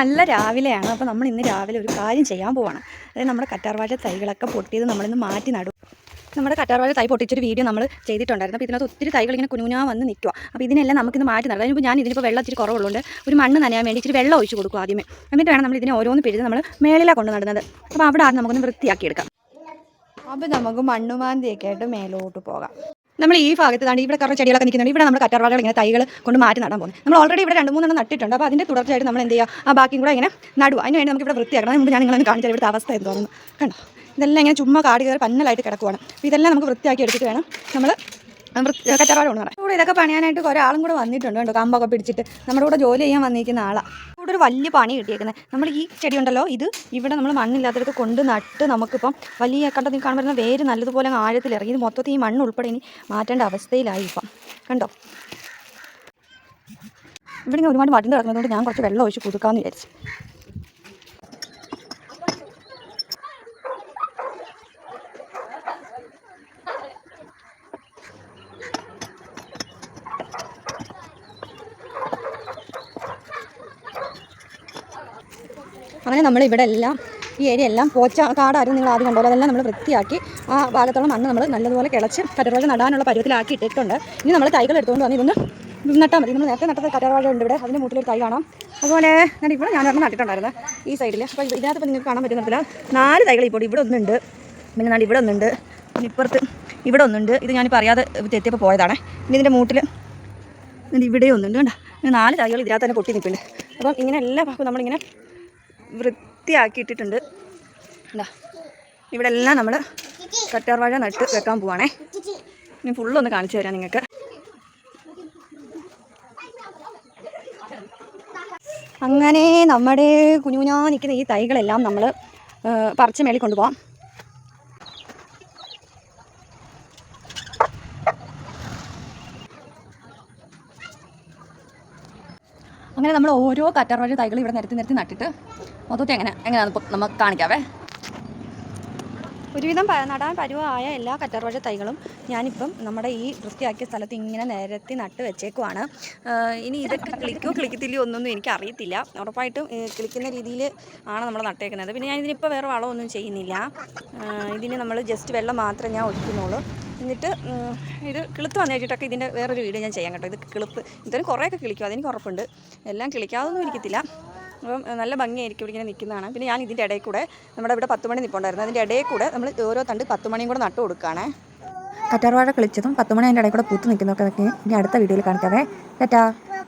നല്ല രാവിലെയാണ്. അപ്പോൾ നമ്മൾ ഇന്ന് രാവിലെ ഒരു കാര്യം ചെയ്യാൻ പോവാണ്. അതായത് നമ്മുടെ കറ്റാർവാഴ തൈകളൊക്കെ പൊട്ടിയത് നമ്മളിന്ന് മാറ്റി നടും. നമ്മുടെ കറ്റാർവാഴ തൈ പൊട്ടിച്ചൊരു വീഡിയോ നമ്മൾ ചെയ്തിട്ടുണ്ടായിരുന്നു. അപ്പോൾ ഇതിനകത്ത് ഒത്തിരി തൈകൾ ഇങ്ങനെ കുനുകുനാ വന്ന് നിൽക്കുക അപ്പോൾ ഇതിനെല്ലാം നമുക്കിന്ന് മാറ്റി നടക്കാം അതിനിപ്പോൾ ഞാൻ ഇതിനിപ്പോൾ വെള്ളം ഇച്ചിരി കുറവുള്ളതുകൊണ്ട് ഒരു മണ്ണ് നനയാൻ വേണ്ടി ഇച്ചിരി വെള്ളം ഒഴിച്ച് കൊടുക്കും ആദ്യമേ. എന്നിട്ട് വേണം നമ്മൾ ഇതിനെ ഓരോന്ന് പിഴുത് നമ്മൾ മേളിലാണ് കൊണ്ട് നടുന്നത്. അപ്പോൾ അവിടെ ആണ് നമുക്കൊന്ന് വൃത്തിയാക്കി എടുക്കാം. അപ്പോൾ നമുക്ക് മണ്ണുമാന്തിയൊക്കെ ആയിട്ട് മേലോട്ട് പോകാം. നമ്മൾ ഈ ഭാഗത്ത് ഇവിടെ കുറേ ചെടികളൊക്കെ നിൽക്കുന്നുണ്ട്. ഇവിടെ നമ്മൾ കറ്റാർവാഴകൾ ഇങ്ങനെ തൈകൾ കൊണ്ട് മാറ്റി നടാൻ പോകുന്നത് നമ്മൾ ഓൾറെഡി ഇവിടെ രണ്ട് മൂന്നെണ്ണം നട്ടിട്ടുണ്ട്. അപ്പോൾ അതിന്റെ തുടർച്ചയായിട്ട് നമ്മൾ എന്ത് ചെയ്യുക ആ ബാക്കിയും കൂടെ ഇങ്ങനെ നടുക അതിന് വേണ്ടി നമുക്ക് ഇവിടെ വൃത്തിയാക്കണം മുമ്പ് ഞാൻ നിങ്ങളൊന്ന് കാണിച്ചാൽ ഇവിടുത്തെ അവസ്ഥ എന്ന് തോന്നുന്നു കണ്ടോ? ഇതെല്ലാം ഇങ്ങനെ ചുമ്മാ കാട് കയറി പന്നലായിട്ട് കിടക്കുവാണ്. അപ്പോൾ ഇതെല്ലാം നമുക്ക് വൃത്തിയാക്കി എടുത്തിട്ട് വേണം നമ്മൾ കറ്റാർവാഴ കൊണ്ട് പറയാം ഇവിടെ ഇതൊക്കെ പണിയാനായിട്ട് ഒരാളും കൂടെ വന്നിട്ടുണ്ട് കേട്ടോ. കമ്പൊക്കെ പിടിച്ചിട്ട്. നമ്മുടെ കൂടെ ജോലി ചെയ്യാൻ വന്നിരിക്കുന്ന ആളാണ് ഇവിടെ ഒരു വലിയ പണി കിട്ടിയേക്കുന്നത് നമ്മൾ ഈ ചെടി ഉണ്ടല്ലോ ഇത് ഇവിടെ നമ്മൾ മണ്ണില്ലാത്തടത്ത് കൊണ്ട് നട്ട് നമുക്കിപ്പം വലിയ കണ്ടോ നിങ്ങൾ കാണാൻ പറ്റുന്ന വേര് നല്ലതുപോലെ ഇറങ്ങി ഇത് മൊത്തത്തിൽ ഈ മണ്ണ് ഉൾപ്പെടെ ഇനി മാറ്റേണ്ട അവസ്ഥയിലായി ഇപ്പം. കണ്ടോ? ഇവിടെ ഇങ്ങനെ ഒരുപാട് മരുന്ന് കിടക്കുന്നതുകൊണ്ട് ഞാൻ കുറച്ച് വെള്ളം ഒഴിച്ച് പുതുക്കാമെന്ന് വിചാരിച്ചു. അങ്ങനെ നമ്മൾ ഇവിടെ എല്ലാം ഈ ഏരിയ എല്ലാം പോച്ച കാടായിരുന്നു നിങ്ങൾ ആദ്യം കണ്ടോളൂ അതെല്ലാം നമ്മൾ വൃത്തിയാക്കി ആ ഭാഗത്തുള്ള മണ്ണ് നമ്മൾ നല്ലതുപോലെ കിളച്ച് കറ്റർവാഴ നടാനുള്ള പരുവത്തിലാക്കി ഇട്ടിട്ടുണ്ട്. ഇനി നമ്മൾ തൈകൾ എടുത്തുകൊണ്ട് വന്ന് ഇതൊന്ന് നട്ടാൽ മതി. നമ്മൾ നേരത്തെ നട്ടത് കറ്റർവാഴ ഉണ്ട് ഇവിടെ. അതിന്റെ മൂട്ടിലൊരു തൈ കാണാം. അതുപോലെ ഞാൻ ഇവിടെ ഞാൻ ഒരെണ്ണം നട്ടിട്ടുണ്ടായിരുന്നു ഈ സൈഡിൽ. അപ്പോൾ ഇതിനകത്ത് ഇപ്പോൾ നിങ്ങൾക്ക് കാണാൻ പറ്റുന്നില്ല നാല് തൈകൾ ഇപ്പോൾ ഇവിടെ ഒന്നുണ്ട്. പിന്നെ നാല് ഇവിടെ ഒന്നുണ്ട്. പിന്നെ ഇപ്പുറത്ത് ഇവിടെ ഒന്നുണ്ട്. ഇത് ഞാനിപ്പോൾ അറിയാതെ തെറ്റിയപ്പോൾ പോയതാണ്. ഇനി ഇതിന്റെ മൂട്ടിൽ ഇതിന്റെ ഇവിടെ ഒന്നുണ്ട്. കണ്ടോ? നാല് തൈകൾ ഇതിനകത്ത് തന്നെ പൊട്ടി നിൽക്കുന്നുണ്ട് അപ്പം ഇങ്ങനെ എല്ലാ ഭാഗവും നമ്മളിങ്ങനെ വൃത്തിയാക്കി ഇട്ടിട്ടുണ്ട് എന്താ ഇവിടെ എല്ലാം നമ്മൾ കറ്റാർവാഴ നട്ട് വെക്കാൻ പോവാണേ. ഇനി ഫുള്ളൊന്ന് കാണിച്ചു തരാം നിങ്ങൾക്ക്. അങ്ങനെ നമ്മുടെ കുഞ്ഞുകുഞ്ഞാ നിൽക്കുന്ന ഈ തൈകളെല്ലാം നമ്മൾ പറിച്ച് മേളിൽ കൊണ്ടുപോകാം അങ്ങനെ നമ്മൾ ഓരോ കറ്റാർവാഴ തൈകൾ ഇവിടെ നിരത്തി നിരത്തി നട്ടിട്ട് മൊത്തത്തിൽ എങ്ങനെ എങ്ങനെയാണ് നമുക്ക് കാണിക്കാവേ. ഒരുവിധം നടാൻ പരുവമായ എല്ലാ കറ്റാർവാഴ തൈകളും ഞാനിപ്പം നമ്മുടെ ഈ വൃത്തിയാക്കിയ സ്ഥലത്ത് ഇങ്ങനെ നിരത്തി നട്ട് വെച്ചേക്കുവാണ്. ഇനി ഇതൊക്കെ കിളിക്കോ കിളിക്കത്തില്ലയോ ഒന്നൊന്നും എനിക്ക് അറിയത്തില്ല. ഉറപ്പായിട്ടും കിളിക്കുന്ന രീതിയിൽ ആണ് നമ്മൾ നട്ടേക്കുന്നത്. പിന്നെ ഞാൻ ഇതിനിപ്പോൾ വേറെ വളമൊന്നും ചെയ്യുന്നില്ല. ഇതിന് നമ്മൾ ജസ്റ്റ് വെള്ളം മാത്രമേ ഞാൻ ഒഴിക്കുന്നുള്ളൂ. എന്നിട്ട് ഇത് കിളുത്ത് വന്നു കഴിഞ്ഞിട്ടൊക്കെ ഇതിന്റെ വേറൊരു വീഡിയോ ഞാൻ ചെയ്യാം കേട്ടോ. ഇത് കിളുപ്പ് ഇതിന് കുറേയൊക്കെ കിളിക്കും. അതെനിക്ക് ഉറപ്പുണ്ട്. എല്ലാം കിളിക്കാതൊന്നും ഇരിക്കത്തില്ല അപ്പം നല്ല ഭംഗിയായിരിക്കും ഇവിടെ ഇങ്ങനെ നിൽക്കുന്നതാണ്. പിന്നെ ഞാൻ ഇതിന്റെ ഇടയിൽ കൂടെ നമ്മുടെ ഇവിടെ പത്ത് മണി നിൽപ്പുണ്ടായിരുന്നു അതിന്റെ ഇടയിൽ കൂടെ നമ്മൾ ഓരോ തണ്ട് പത്ത് മണിയും കൂടെ നട്ടു കൊടുക്കുകയാണേ. കറ്റാർവാഴ കളിച്ചതും പത്ത് മണി അതിന്റെ ഇടയിൽ കൂടെ പൂത്ത് നിൽക്കുന്നതൊക്കെ ഇനി അടുത്ത വീഡിയോയിൽ കാണിക്കാവേ. ടാറ്റാ.